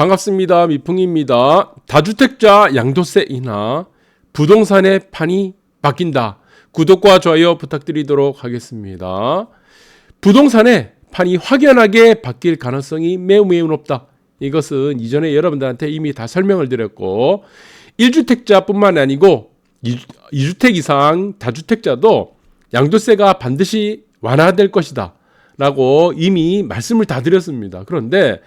반갑습니다. 미풍입니다. 다주택자 양도세 인하, 부동산의 판이 바뀐다. 구독과 좋아요 부탁드리도록 하겠습니다. 부동산의 판이 확연하게 바뀔 가능성이 매우 매우 높다. 이것은 이전에 여러분들한테 이미 다 설명을 드렸고 1주택자뿐만 아니고 2주택 이상 다주택자도 양도세가 반드시 완화될 것이다. 라고 이미 말씀을 다 드렸습니다. 그런데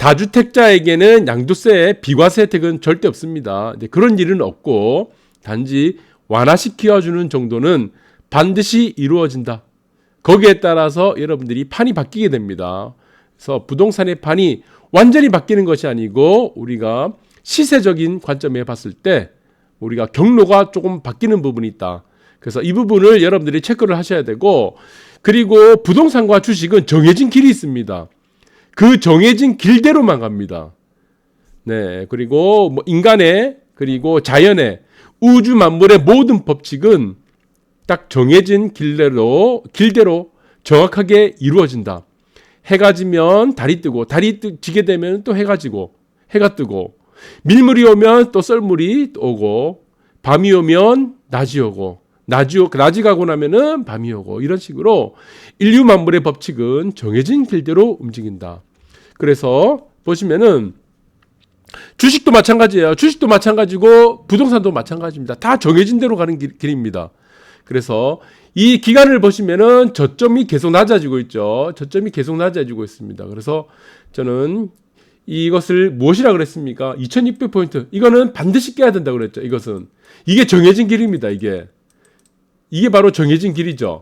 다주택자에게는 양도세 비과세 혜택은 절대 없습니다. 그런 일은 없고 단지 완화시켜주는 정도는 반드시 이루어진다. 거기에 따라서 여러분들이 판이 바뀌게 됩니다. 그래서 부동산의 판이 완전히 바뀌는 것이 아니고 우리가 시세적인 관점에 봤을 때 우리가 경로가 조금 바뀌는 부분이 있다. 그래서 이 부분을 여러분들이 체크를 하셔야 되고 그리고 부동산과 주식은 정해진 길이 있습니다. 그 정해진 길대로만 갑니다. 네. 그리고 뭐 인간의 그리고 자연의 우주 만물의 모든 법칙은 딱 정해진 길대로 길대로 정확하게 이루어진다. 해가 지면 달이 뜨고 달이 뜨, 지게 되면 또 해가 지고 해가 뜨고 밀물이 오면 또 썰물이 오고 밤이 오면 낮이 오고 낮이, 낮이 가고 나면은 밤이 오고 이런 식으로 인류 만물의 법칙은 정해진 길대로 움직인다. 그래서 보시면은 주식도 마찬가지예요. 주식도 마찬가지고 부동산도 마찬가지입니다. 다 정해진 대로 가는 길, 길입니다. 그래서 이 기간을 보시면은 저점이 계속 낮아지고 있죠. 저점이 계속 낮아지고 있습니다. 그래서 저는 이것을 무엇이라 그랬습니까? 2600포인트. 이거는 반드시 깨야 된다고 그랬죠. 이것은. 이게 정해진 길입니다. 이게. 이게 바로 정해진 길이죠.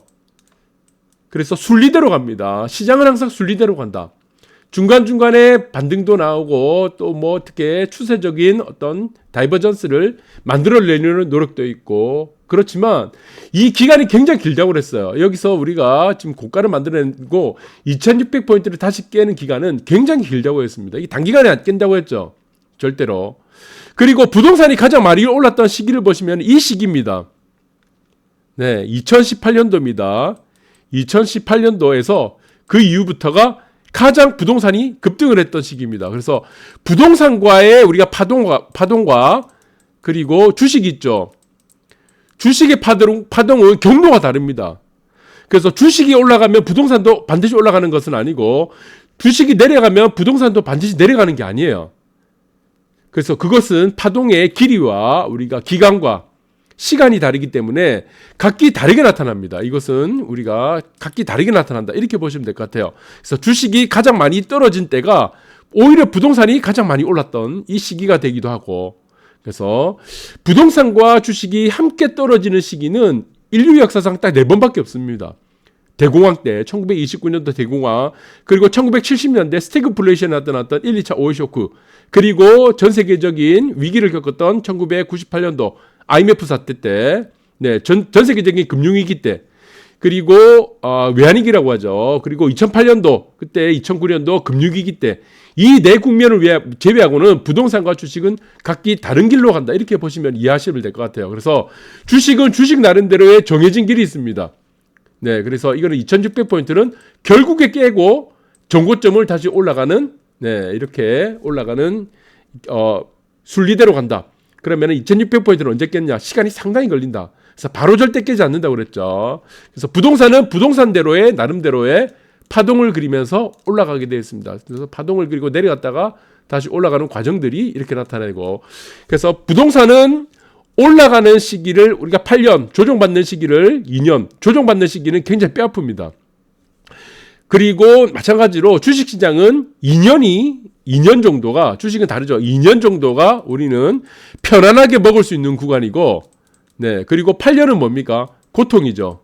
그래서 순리대로 갑니다. 시장은 항상 순리대로 간다. 중간중간에 반등도 나오고 또 뭐 어떻게 추세적인 어떤 다이버전스를 만들어내려는 노력도 있고 그렇지만 이 기간이 굉장히 길다고 그랬어요. 여기서 우리가 지금 고가를 만들어내고 2600포인트를 다시 깨는 기간은 굉장히 길다고 했습니다. 이 단기간에 안 깬다고 했죠. 절대로. 그리고 부동산이 가장 많이 올랐던 시기를 보시면 이 시기입니다. 네, 2018년도입니다. 2018년도에서 그 이후부터가 가장 부동산이 급등을 했던 시기입니다. 그래서 부동산과의 우리가 파동과 파동과 그리고 주식이 있죠. 주식의 파동 파동은 경로가 다릅니다. 그래서 주식이 올라가면 부동산도 반드시 올라가는 것은 아니고 주식이 내려가면 부동산도 반드시 내려가는 게 아니에요. 그래서 그것은 파동의 길이와 우리가 기간과 시간이 다르기 때문에 각기 다르게 나타납니다. 이것은 우리가 각기 다르게 나타난다. 이렇게 보시면 될 것 같아요. 그래서 주식이 가장 많이 떨어진 때가 오히려 부동산이 가장 많이 올랐던 이 시기가 되기도 하고 그래서 부동산과 주식이 함께 떨어지는 시기는 인류 역사상 딱 네 번밖에 없습니다. 대공황 때 1929년도 대공황 그리고 1970년대 스태그플레이션이 나타났던 1, 2차 오일 쇼크 그리고 전 세계적인 위기를 겪었던 1998년도 IMF 사태 때, 네, 전, 전 세계적인 금융위기 때, 그리고 어, 외환위기라고 하죠. 그리고 2008년도 그때 2009년도 금융위기 때 이 네 국면을 제외하고는 부동산과 주식은 각기 다른 길로 간다 이렇게 보시면 이해하시면 될 것 같아요. 그래서 주식은 주식 나름대로의 정해진 길이 있습니다. 네, 그래서 이거는 2,600 포인트는 결국에 깨고 정고점을 다시 올라가는 네 이렇게 올라가는 어 순리대로 간다. 그러면 2600포인트를 언제 깼냐? 시간이 상당히 걸린다. 그래서 바로 절대 깨지 않는다고 그랬죠. 그래서 부동산은 부동산대로의 나름대로의 파동을 그리면서 올라가게 되어 있습니다. 그래서 파동을 그리고 내려갔다가 다시 올라가는 과정들이 이렇게 나타나고 그래서 부동산은 올라가는 시기를 우리가 8년 조정받는 시기를 2년 조정받는 시기는 굉장히 뼈아픕니다. 그리고 마찬가지로 주식시장은 2년이 2년 정도가 주식은 다르죠. 2년 정도가 우리는 편안하게 먹을 수 있는 구간이고 네. 그리고 8년은 뭡니까? 고통이죠.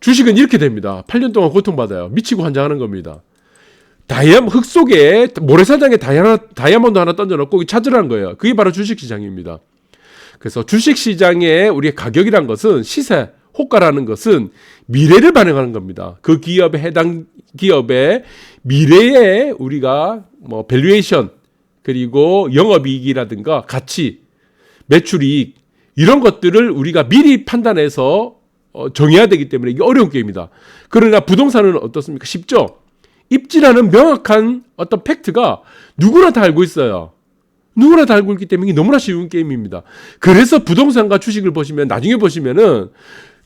주식은 이렇게 됩니다. 8년 동안 고통받아요. 미치고 환장하는 겁니다. 다이아 흙 속에 모래사장에 다이아, 다이아몬드 하나 던져놓고 찾으라는 거예요. 그게 바로 주식시장입니다. 그래서 주식시장의 우리의 가격이란 것은 시세, 호가라는 것은 미래를 반영하는 겁니다. 그 기업에 해당 기업의 미래에 우리가 뭐 밸류에이션 그리고 영업이익이라든가 가치, 매출이익 이런 것들을 우리가 미리 판단해서 어, 정해야 되기 때문에 이게 어려운 게임이다. 그러나 부동산은 어떻습니까? 쉽죠. 입지라는 명확한 어떤 팩트가 누구나 다 알고 있어요. 누구나 다 알고 있기 때문에 너무나 쉬운 게임입니다. 그래서 부동산과 주식을 보시면 나중에 보시면은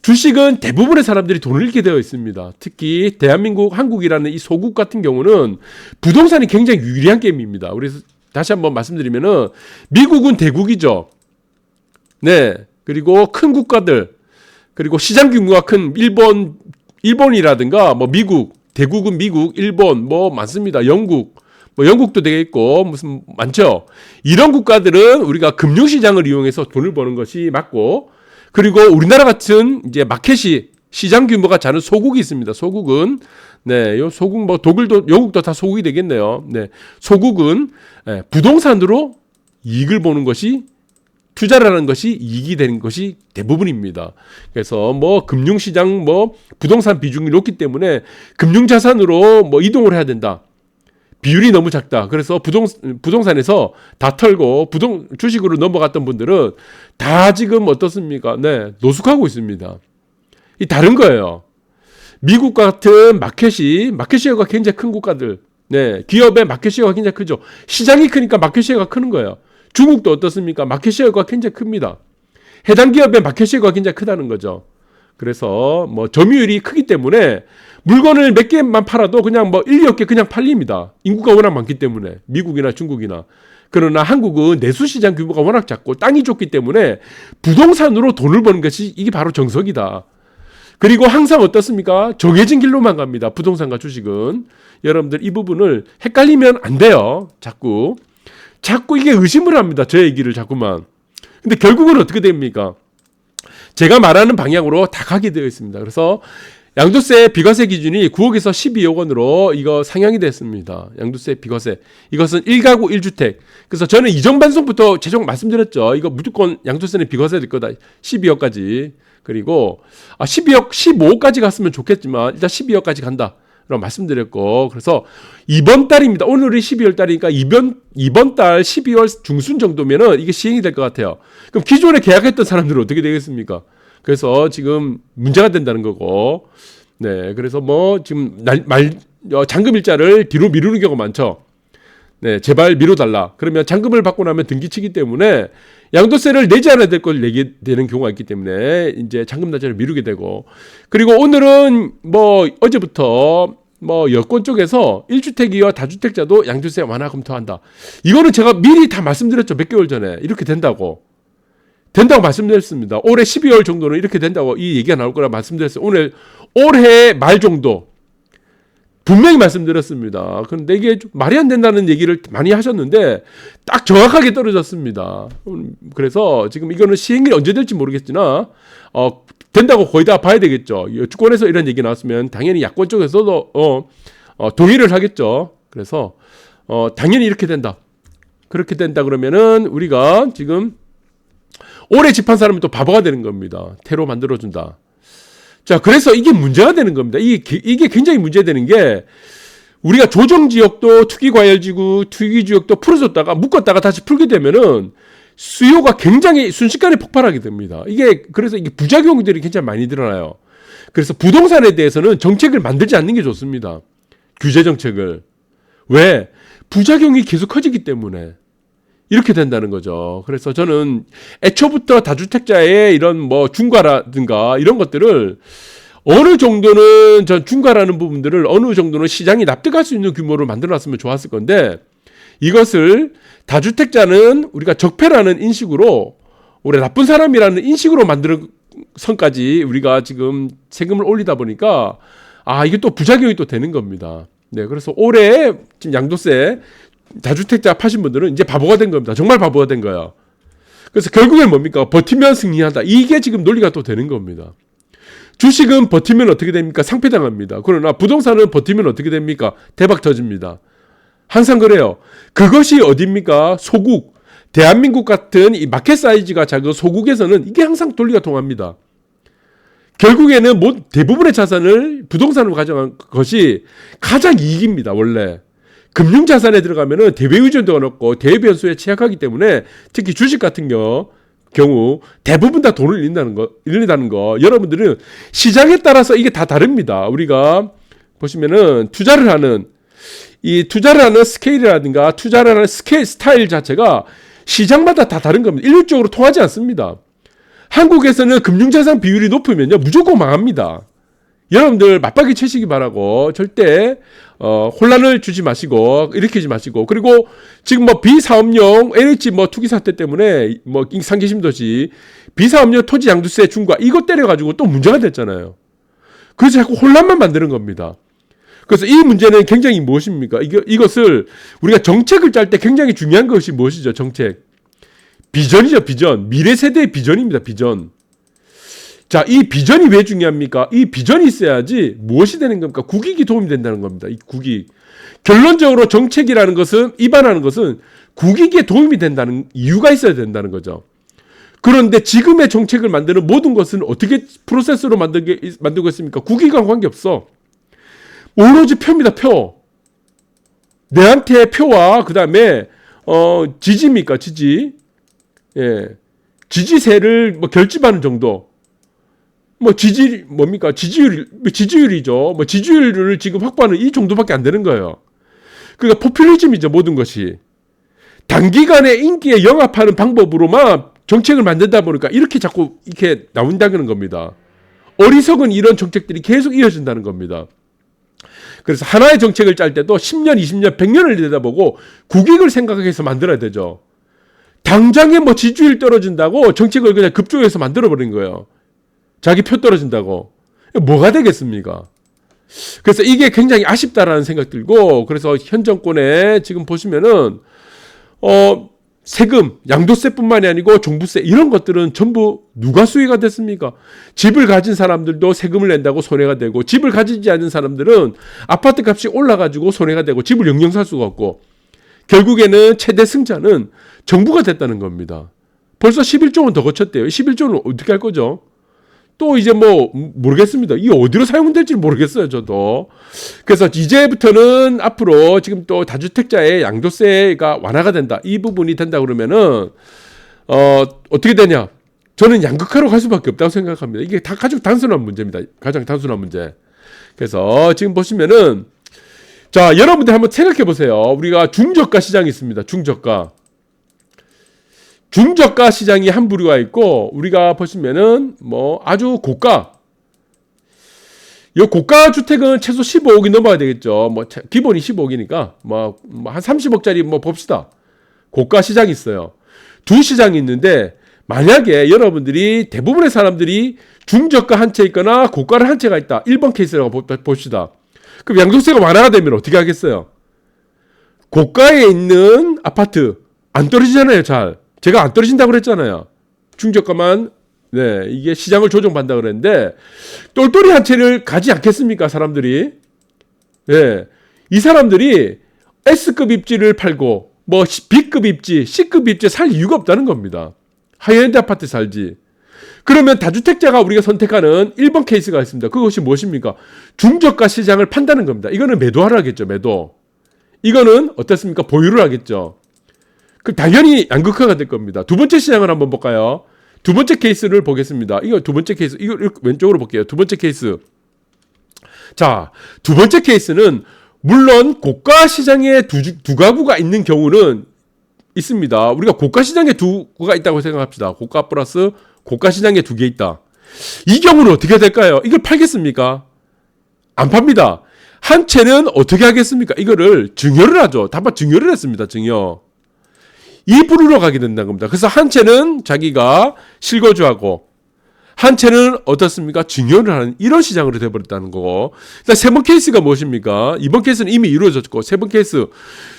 주식은 대부분의 사람들이 돈을 잃게 되어 있습니다. 특히 대한민국, 한국이라는 이 소국 같은 경우는 부동산이 굉장히 유리한 게임입니다. 그래서 다시 한번 말씀드리면은 미국은 대국이죠. 네. 그리고 큰 국가들 그리고 시장 규모가 큰 일본 일본이라든가 뭐 미국 대국은 미국, 일본 뭐 많습니다. 영국 뭐 영국도 되겠고 무슨 많죠. 이런 국가들은 우리가 금융 시장을 이용해서 돈을 버는 것이 맞고 그리고 우리나라 같은 이제 마켓이 시장 규모가 작은 소국이 있습니다. 소국은 네, 요 소국 뭐 독일도 영국도 다 소국이 되겠네요. 네. 소국은 예, 부동산으로 이익을 보는 것이 투자라는 것이 이익이 되는 것이 대부분입니다. 그래서 뭐 금융시장 뭐 부동산 비중이 높기 때문에 금융자산으로 뭐 이동을 해야 된다. 비율이 너무 작다. 그래서 부동 부동산에서 다 털고 부동 주식으로 넘어갔던 분들은 다 지금 어떻습니까? 네, 노숙하고 있습니다. 이 다른 거예요. 미국 같은 마켓이 마켓 시어가 굉장히 큰 국가들, 네, 기업의 마켓 시어가 굉장히 크죠. 시장이 크니까 마켓 시어가 크는 거예요. 중국도 어떻습니까? 마켓 시어가 굉장히 큽니다. 해당 기업의 마켓 시어가 굉장히 크다는 거죠. 그래서 뭐 점유율이 크기 때문에 물건을 몇 개만 팔아도 그냥 뭐 1, 2억 개 그냥 팔립니다. 인구가 워낙 많기 때문에 미국이나 중국이나 그러나 한국은 내수 시장 규모가 워낙 작고 땅이 좁기 때문에 부동산으로 돈을 버는 것이 이게 바로 정석이다. 그리고 항상 어떻습니까? 정해진 길로만 갑니다. 부동산과 주식은 여러분들 이 부분을 헷갈리면 안 돼요. 자꾸 자꾸 이게 의심을 합니다. 저 얘기를 자꾸만. 근데 결국은 어떻게 됩니까? 제가 말하는 방향으로 다 가게 되어 있습니다. 그래서 양도세 비과세 기준이 9억에서 12억 원으로 이거 상향이 됐습니다. 양도세 비과세. 이것은 1가구 1주택. 그래서 저는 이전 방송부터 최종 말씀드렸죠. 이거 무조건 양도세는 비과세 될 거다. 12억까지. 그리고 아 12억 15억까지 갔으면 좋겠지만 일단 12억까지 간다. 라고 말씀드렸고 그래서 이번 달입니다. 오늘이 12월 달이니까 이번 이번 달 12월 중순 정도면은 이게 시행이 될 것 같아요. 그럼 기존에 계약했던 사람들은 어떻게 되겠습니까? 그래서 지금 문제가 된다는 거고. 네. 그래서 뭐 지금 날, 말 어, 잔금 일자를 뒤로 미루는 경우가 많죠. 네, 제발 미뤄달라. 그러면 잔금을 받고 나면 등기치기 때문에 양도세를 내지 않아야 될 걸 내게 되는 경우가 있기 때문에 이제 잔금 날짜를 미루게 되고 그리고 오늘은 뭐 어제부터 뭐 여권 쪽에서 1주택이와 다주택자도 양도세 완화 검토한다. 이거는 제가 미리 다 말씀드렸죠. 몇 개월 전에. 이렇게 된다고. 된다고 말씀드렸습니다. 올해 12월 정도는 이렇게 된다고 이 얘기가 나올 거라 말씀드렸어요. 오늘 올해 말 정도 분명히 말씀드렸습니다. 그런데 이게 말이 안 된다는 얘기를 많이 하셨는데 딱 정확하게 떨어졌습니다. 그래서 지금 이거는 시행일이 언제 될지 모르겠지만 어, 된다고 거의 다 봐야 되겠죠. 주권에서 이런 얘기 나왔으면 당연히 야권 쪽에서도 어, 어, 동의를 하겠죠. 그래서 어, 당연히 이렇게 된다. 그렇게 된다 그러면은 우리가 지금 오래 집한 사람이 또 바보가 되는 겁니다. 테로 만들어준다. 자, 그래서 이게 문제가 되는 겁니다. 이게, 이게 굉장히 문제되는 게 우리가 조정 지역도 투기 과열 지구, 투기 지역도 풀어줬다가 묶었다가 다시 풀게 되면은 수요가 굉장히 순식간에 폭발하게 됩니다. 이게 그래서 이게 부작용들이 굉장히 많이 드러나요. 그래서 부동산에 대해서는 정책을 만들지 않는 게 좋습니다. 규제 정책을. 왜? 부작용이 계속 커지기 때문에. 이렇게 된다는 거죠. 그래서 저는 애초부터 다주택자의 이런 뭐 중과라든가 이런 것들을 어느 정도는 전 중과라는 부분들을 어느 정도는 시장이 납득할 수 있는 규모로 만들어 놨으면 좋았을 건데 이것을 다주택자는 우리가 적폐라는 인식으로 우리 나쁜 사람이라는 인식으로 만드는 선까지 우리가 지금 세금을 올리다 보니까 아 이게 또 부작용이 또 되는 겁니다. 네, 그래서 올해 지금 양도세 다주택자 파신 분들은 이제 바보가 된 겁니다. 정말 바보가 된 거야. 그래서 결국엔 뭡니까? 버티면 승리한다. 이게 지금 논리가 또 되는 겁니다. 주식은 버티면 어떻게 됩니까? 상패당합니다. 그러나 부동산은 버티면 어떻게 됩니까? 대박 터집니다. 항상 그래요. 그것이 어딥니까? 소국. 대한민국 같은 이 마켓 사이즈가 작은 소국에서는 이게 항상 논리가 통합니다. 결국에는 뭐 대부분의 자산을 부동산으로 가져간 것이 가장 이익입니다, 원래. 금융 자산에 들어가면은 대외 의존도가 높고 대외 변수에 취약하기 때문에 특히 주식 같은 경우 경우 대부분 다 돈을 잃는다는 거, 잃는다는 거. 여러분들은 시장에 따라서 이게 다 다릅니다. 우리가 보시면은 투자를 하는 이 투자라는 스케일이라든가 투자라는 스케일 스타일 자체가 시장마다 다 다른 겁니다. 일률적으로 통하지 않습니다. 한국에서는 금융자산 비율이 높으면요 무조건 망합니다. 여러분들 맞박이 치시기 바라고 절대 어, 혼란을 주지 마시고 일으키지 마시고 그리고 지금 뭐 비사업용 LH 뭐 투기 사태 때문에 뭐 상계심 도시 비사업용 토지 양도세 중과 이것 때려 가지고 또 문제가 됐잖아요. 그래서 자꾸 혼란만 만드는 겁니다. 그래서 이 문제는 굉장히 무엇입니까? 이거, 이것을 우리가 정책을 짤 때 굉장히 중요한 것이 무엇이죠? 정책. 비전이죠, 비전. 미래 세대의 비전입니다, 비전. 자, 이 비전이 왜 중요합니까? 이 비전이 있어야지 무엇이 되는 겁니까? 국익이 도움이 된다는 겁니다. 이 국익. 결론적으로 정책이라는 것은, 입안하는 것은 국익에 도움이 된다는 이유가 있어야 된다는 거죠. 그런데 지금의 정책을 만드는 모든 것은 어떻게 프로세스로 만들게, 만들고 있습니까? 국익과 관계없어. 오로지 표입니다, 표. 내한테 표와 그 다음에 어 지지입니까, 지지. 예, 지지세를 뭐 결집하는 정도. 뭐 지지 뭡니까 지지율 지지율이죠. 뭐 지지율을 지금 확보하는 이 정도밖에 안 되는 거예요. 그러니까 포퓰리즘이죠 모든 것이 단기간에 인기에 영합하는 방법으로만 정책을 만든다 보니까 이렇게 자꾸 이렇게 나온다는 겁니다. 어리석은 이런 정책들이 계속 이어진다는 겁니다. 그래서 하나의 정책을 짤 때도 10년, 20년, 100년을 내다보고 국익을 생각해서 만들어야 되죠. 당장에 뭐 지지율 떨어진다고 정책을 그냥 급조해서 만들어 버린 거예요. 자기 표 떨어진다고. 뭐가 되겠습니까? 그래서 이게 굉장히 아쉽다라는 생각 들고 그래서 현 정권에 지금 보시면은 어 세금, 양도세뿐만이 아니고 종부세 이런 것들은 전부 누가 수혜가 됐습니까? 집을 가진 사람들도 세금을 낸다고 손해가 되고 집을 가지지 않은 사람들은 아파트 값이 올라가지고 손해가 되고 집을 영영 살 수가 없고 결국에는 최대 승자는 정부가 됐다는 겁니다. 벌써 11조 원 더 거쳤대요. 11조는 어떻게 할 거죠? 또 이제 뭐 모르겠습니다. 이게 어디로 사용될지 모르겠어요, 저도. 그래서 이제부터는 앞으로 지금 또 다주택자의 양도세가 완화가 된다. 이 부분이 된다 그러면은 어 어떻게 되냐? 저는 양극화로 갈 수밖에 없다고 생각합니다. 이게 다 가장 단순한 문제입니다. 가장 단순한 문제. 그래서 지금 보시면은 자, 여러분들 한번 생각해 보세요. 우리가 중저가 시장이 있습니다. 중저가. 중저가 시장이 한 부류가 있고 우리가 보시면은 뭐 아주 고가 이 고가 주택은 최소 15억이 넘어야 되겠죠. 뭐 기본이 15억이니까 뭐 한 30억짜리 뭐 봅시다. 고가 시장이 있어요. 두 시장이 있는데 만약에 여러분들이 대부분의 사람들이 중저가 한 채 있거나 고가를 한 채가 있다. 1번 케이스라고 봅시다. 그럼 양도세가 완화가 되면 어떻게 하겠어요? 고가에 있는 아파트 안 떨어지잖아요, 잘. 제가 안 떨어진다고 그랬잖아요. 중저가만 네, 이게 시장을 조정받는다 그랬는데 똘똘이 한 채를 가지 않겠습니까, 사람들이? 네. 이 사람들이 S급 입지를 팔고 뭐 B급 입지, C급 입지 살 이유가 없다는 겁니다. 하이엔드 아파트 살지. 그러면 다주택자가 우리가 선택하는 1번 케이스가 있습니다. 그것이 무엇입니까? 중저가 시장을 판다는 겁니다. 이거는 매도하라겠죠, 매도. 이거는 어떻습니까? 보유를 하겠죠. 그 당연히 양극화가 될 겁니다. 두 번째 시장을 한번 볼까요? 두 번째 케이스를 보겠습니다. 이거 두 번째 케이스, 이거 왼쪽으로 볼게요. 두 번째 케이스. 자, 두 번째 케이스는 물론 고가 시장에 두, 두 가구가 있는 경우는 있습니다. 우리가 고가 시장에 두 구가 있다고 생각합시다. 고가 플러스 고가 시장에 두 개 있다. 이 경우는 어떻게 될까요? 이걸 팔겠습니까? 안 팝니다. 한 채는 어떻게 하겠습니까? 이거를 증여를 하죠. 다만 증여를 했습니다. 증여. 이 부류로 가게 된다는 겁니다. 그래서 한 채는 자기가 실거주하고 한 채는 어떻습니까? 증여를 하는 이런 시장으로 돼버렸다는 거고. 세번 케이스가 무엇입니까? 이번 케이스는 이미 이루어졌고 세 번 케이스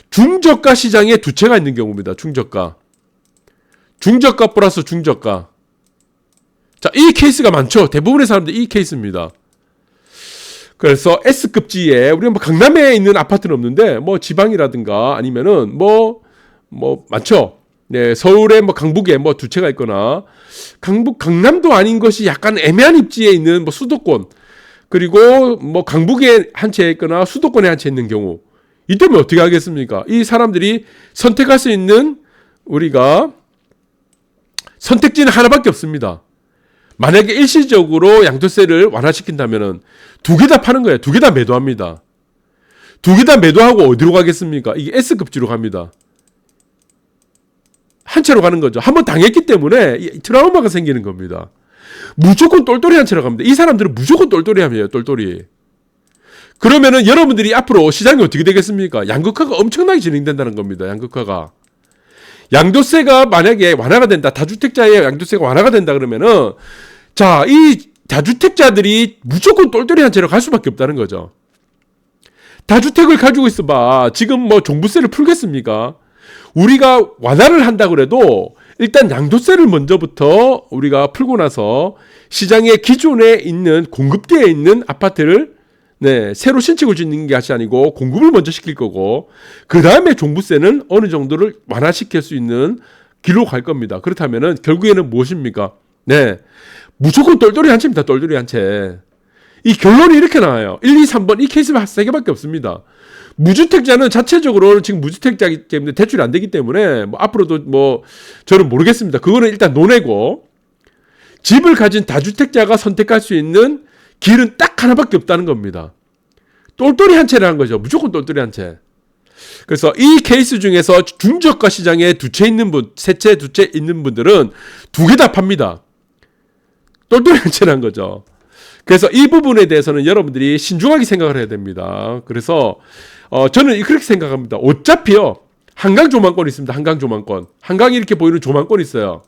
중저가 시장에 두 채가 있는 경우입니다. 중저가. 중저가 플러스 중저가. 자, 이 케이스가 많죠. 대부분의 사람들 이 케이스입니다. 그래서 S급지에 우리가 뭐 강남에 있는 아파트는 없는데 뭐 지방이라든가 아니면은 뭐 뭐 많죠. 네, 서울에 뭐 강북에 뭐 두 채가 있거나 강북 강남도 아닌 것이 약간 애매한 입지에 있는 뭐 수도권 그리고 뭐 강북에 한 채 있거나 수도권에 한 채 있는 경우 이때면 어떻게 하겠습니까? 이 사람들이 선택할 수 있는 우리가 선택지는 하나밖에 없습니다. 만약에 일시적으로 양도세를 완화시킨다면은 두 개 다 파는 거예요. 두 개 다 매도합니다. 두 개 다 매도하고 어디로 가겠습니까? 이게 S급지로 갑니다. 한 채로 가는 거죠. 한번 당했기 때문에 이 트라우마가 생기는 겁니다. 무조건 똘똘이 한 채로 갑니다. 이 사람들은 무조건 똘똘이 하면 똘똘이. 그러면은 여러분들이 앞으로 시장이 어떻게 되겠습니까? 양극화가 엄청나게 진행된다는 겁니다. 양극화가. 양도세가 만약에 완화가 된다. 다주택자의 양도세가 완화가 된다 그러면은 자, 이 다주택자들이 무조건 똘똘이 한 채로 갈 수밖에 없다는 거죠. 다주택을 가지고 있어 봐. 지금 뭐 종부세를 풀겠습니까? 우리가 완화를 한다 그래도 일단 양도세를 먼저부터 우리가 풀고 나서 시장에 기존에 있는 공급대에 있는 아파트를 네, 새로 신축을 짓는 게 것이 아니고 공급을 먼저 시킬 거고 그 다음에 종부세는 어느 정도를 완화시킬 수 있는 길로 갈 겁니다. 그렇다면은 결국에는 무엇입니까? 네, 무조건 똘똘이 한 채입니다. 똘똘이 한 채. 이 결론이 이렇게 나와요. 1, 2, 3번 이 케이스가 세 개밖에 없습니다. 무주택자는 자체적으로 지금 무주택자이기 때문에 대출이 안 되기 때문에 뭐 앞으로도 뭐 저는 모르겠습니다. 그거는 일단 논외고 집을 가진 다주택자가 선택할 수 있는 길은 딱 하나밖에 없다는 겁니다. 똘똘이 한 채라는 거죠. 무조건 똘똘이 한 채. 그래서 이 케이스 중에서 중저가 시장에 두 채 있는 분, 세 채, 두 채 있는 분들은 두 개 다 팝니다. 똘똘이 한 채라는 거죠. 그래서 이 부분에 대해서는 여러분들이 신중하게 생각을 해야 됩니다. 그래서 어, 저는 그렇게 생각합니다. 어차피요 한강 조망권 있습니다. 한강 조망권, 한강이 이렇게 보이는 조망권 있어요.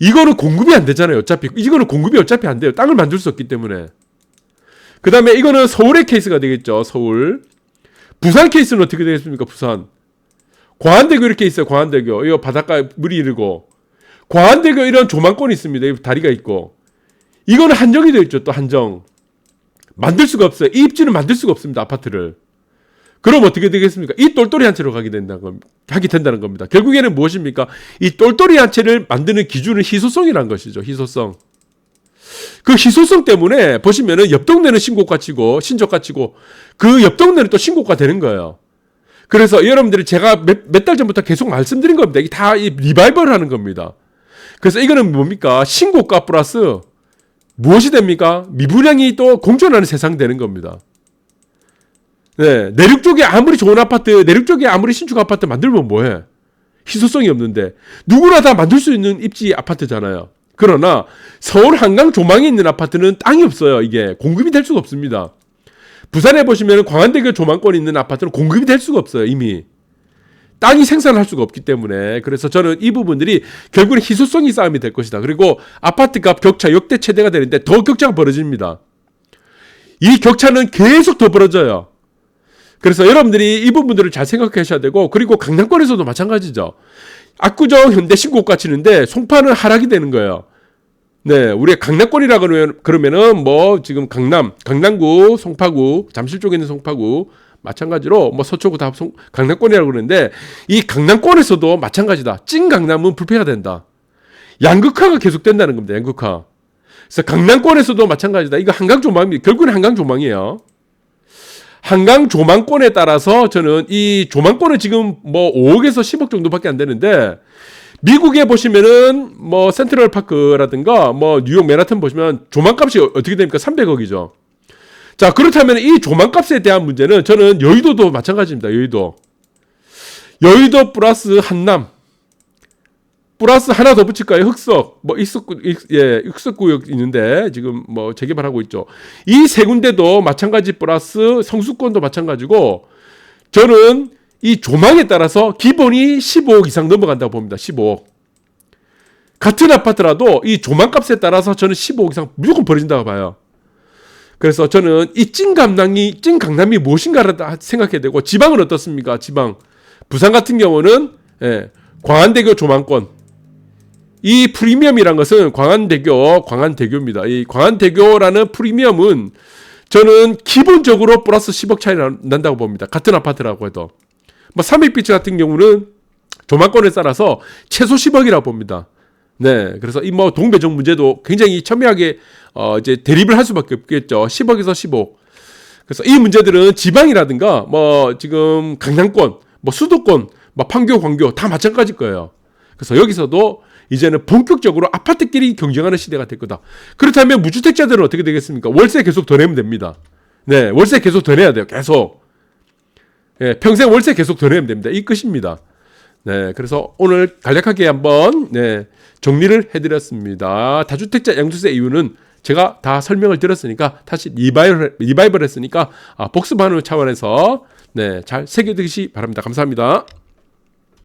이거는 공급이 안 되잖아요. 어차피 이거는 공급이 어차피 안 돼요. 땅을 만들 수 없기 때문에. 그 다음에 이거는 서울의 케이스가 되겠죠. 서울. 부산 케이스는 어떻게 되겠습니까? 부산. 광안대교 이렇게 있어요. 광안대교. 이거 바닷가에 물이 이르고. 광안대교 이런 조망권이 있습니다. 이 다리가 있고. 이거는 한정이 되어 있죠. 또 한정. 만들 수가 없어요. 이 입지는 만들 수가 없습니다. 아파트를. 그럼 어떻게 되겠습니까? 이 똘똘이 한 채로 가게 된다는 겁니다. 하게 된다는 겁니다. 결국에는 무엇입니까? 이 똘똘이 한 채를 만드는 기준은 희소성이라는 것이죠. 희소성. 그 희소성 때문에 보시면은 옆 동네는 신고가 치고 신저가 치고 그 옆 동네는 또 신고가 되는 거예요. 그래서 여러분들이 제가 몇달 전부터 계속 말씀드린 겁니다. 이게 다 이 리바이벌 하는 겁니다. 그래서 이거는 뭡니까? 신고가 플러스 무엇이 됩니까? 미분양이 또 공존하는 세상 되는 겁니다. 네, 내륙 쪽에 아무리 좋은 아파트, 내륙 쪽에 아무리 신축 아파트 만들면 뭐해? 희소성이 없는데 누구나 다 만들 수 있는 입지 아파트잖아요. 그러나 서울 한강 조망에 있는 아파트는 땅이 없어요. 이게 공급이 될 수가 없습니다. 부산에 보시면 광안대교 조망권에 있는 아파트는 공급이 될 수가 없어요. 이미 땅이 생산할 수가 없기 때문에 그래서 저는 이 부분들이 결국은 희소성이 싸움이 될 것이다. 그리고 아파트 값 격차 역대 최대가 되는데 더 격차가 벌어집니다. 이 격차는 계속 더 벌어져요. 그래서 여러분들이 이 부분들을 잘 생각하셔야 되고 그리고 강남권에서도 마찬가지죠. 압구정 현대 신고가 치는데 송파는 하락이 되는 거예요. 네, 우리 강남권이라 그러면 그러면은 뭐 지금 강남, 강남구, 송파구, 잠실 쪽에 있는 송파구 마찬가지로 뭐 서초구 다 송, 강남권이라고 그러는데 이 강남권에서도 마찬가지다. 찐 강남은 불패가 된다. 양극화가 계속된다는 겁니다. 양극화. 그래서 강남권에서도 마찬가지다. 이거 한강 조망입니다. 결국은 한강 조망이에요. 한강 조망권에 따라서 저는 이 조망권은 지금 뭐 5억에서 10억 정도밖에 안 되는데 미국에 보시면은 뭐 센트럴 파크라든가 뭐 뉴욕 맨하튼 보시면 조망값이 어떻게 됩니까? 300억이죠. 자, 그렇다면 이 조망값에 대한 문제는 저는 여의도도 마찬가지입니다. 여의도. 여의도 플러스 한남. 플러스 하나 더 붙일까요? 흑석. 뭐 익석구 예, 흑석구역 있는데 지금 뭐 재개발하고 있죠. 이 세 군데도 마찬가지 플러스 성수권도 마찬가지고 저는 이 조망에 따라서 기본이 15억 이상 넘어간다고 봅니다. 15억. 같은 아파트라도 이 조망값에 따라서 저는 15억 이상 무조건 벌어진다고 봐요. 그래서 저는 이찐 강남이 찐 강남이 무엇인가를 생각해야 되고 지방은 어떻습니까? 지방 부산 같은 경우는 예, 광안대교 조망권 이 프리미엄이란 것은 광안대교 광안대교입니다. 이 광안대교라는 프리미엄은 저는 기본적으로 플러스 10억 차이 난다고 봅니다. 같은 아파트라고 해도 뭐 삼익비치 같은 경우는 조망권에 따라서 최소 10억이라고 봅니다. 네, 그래서 이 뭐 동배정 문제도 굉장히 첨예하게 어 이제 대립을 할 수밖에 없겠죠. 10억에서 15억. 그래서 이 문제들은 지방이라든가 뭐 지금 강남권, 뭐 수도권, 뭐 판교, 광교 다 마찬가지일 거예요. 그래서 여기서도 이제는 본격적으로 아파트끼리 경쟁하는 시대가 될 거다. 그렇다면 무주택자들은 어떻게 되겠습니까? 월세 계속 더 내면 됩니다. 네, 월세 계속 더 내야 돼요. 계속. 예, 평생 월세 계속 더 내면 됩니다. 이 끝입니다. 네, 그래서 오늘 간략하게 한번 네, 정리를 해드렸습니다. 다주택자 양도세 이유는 제가 다 설명을 드렸으니까 다시 리바이벌, 리바이벌 했으니까 아, 복습하는 차원에서 네, 잘 새겨드시기 바랍니다. 감사합니다.